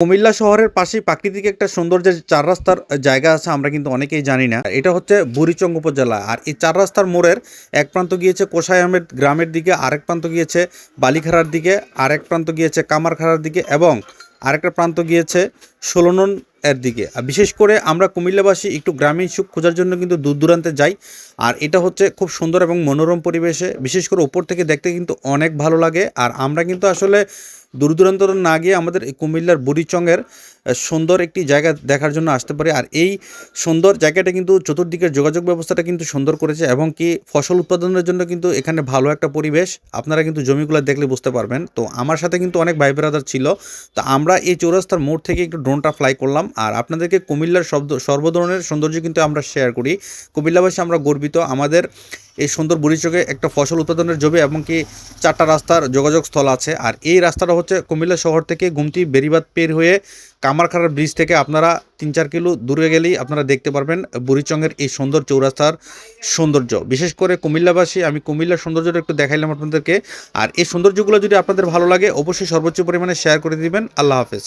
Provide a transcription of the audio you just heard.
কুমিল্লা শহরের পাশেই প্রাকৃতিক একটা সৌন্দর্যের চার রাস্তার জায়গা আছে, আমরা কিন্তু অনেকেই জানি না। এটা হচ্ছে বুড়িচং উপজেলা। আর এই চার রাস্তার মোড়ের এক প্রান্ত গিয়েছে কোষাই আহমেদ গ্রামের দিকে, আরেক প্রান্ত গিয়েছে বালিখাড়ার দিকে, আরেক প্রান্ত গিয়েছে কামারখাড়ার দিকে এবং আরেকটা প্রান্ত গিয়েছে ষোলনন এর দিকে। আর বিশেষ করে আমরা কুমিল্লাবাসী একটু গ্রামীণ সুখ খোঁজার জন্য কিন্তু দূর দূরান্তে যাই। আর এটা হচ্ছে খুব সুন্দর এবং মনোরম পরিবেশে। বিশেষ করে উপর থেকে দেখতে কিন্তু অনেক ভালো লাগে। আর আমরা কিন্তু আসলে দূর দূরান্ত না গিয়ে আমাদের কুমিল্লার বুড়িচংয়ের সুন্দর একটি জায়গা দেখার জন্য আসতে পারে। আর এই সুন্দর জায়গাটা কিন্তু চতুর্দিকের যোগাযোগ ব্যবস্থাটা কিন্তু সুন্দর করেছে এবং কি ফসল উৎপাদনের জন্য কিন্তু এখানে ভালো একটা পরিবেশ। আপনারা কিন্তু জমিগুলো দেখলে বুঝতে পারবেন। তো আমার সাথে কিন্তু অনেক ভাই ব্রাদার ছিল। তো আমরা এই চৌরাস্তার মোড় থেকে একটু ড্রোনটা ফ্লাই করলাম। আর আপনাদেরকে কুমিল্লার শব্দ, সর্বধরনের সৌন্দর্য কিন্তু আমরা শেয়ার করি। কুমিল্লাবাসী আমরা গর্বিত। আমাদের এই সুন্দর বুড়িচকে একটা ফসল উৎপাদনের জমি এবং কি চারটা রাস্তার যোগাযোগ স্থল আছে। আর এই রাস্তাটা হচ্ছে কুমিল্লা শহর থেকে গুমতি বেরিবাদ পের হয়ে কামারখাড়ার ব্রিজ থেকে আপনারা তিন চার কিলো দূরে গেলেই আপনারা দেখতে পারবেন বুড়িচংয়ের এই সুন্দর চৌরাস্তার সৌন্দর্য। বিশেষ করে কুমিল্লাবাসী, আমি কুমিল্লার সৌন্দর্যটা একটু দেখাইলাম আপনাদেরকে। আর এই সৌন্দর্যগুলো যদি আপনাদের ভালো লাগে, অবশ্যই সর্বোচ্চ পরিমাণে শেয়ার করে দিবেন। আল্লাহ হাফেজ।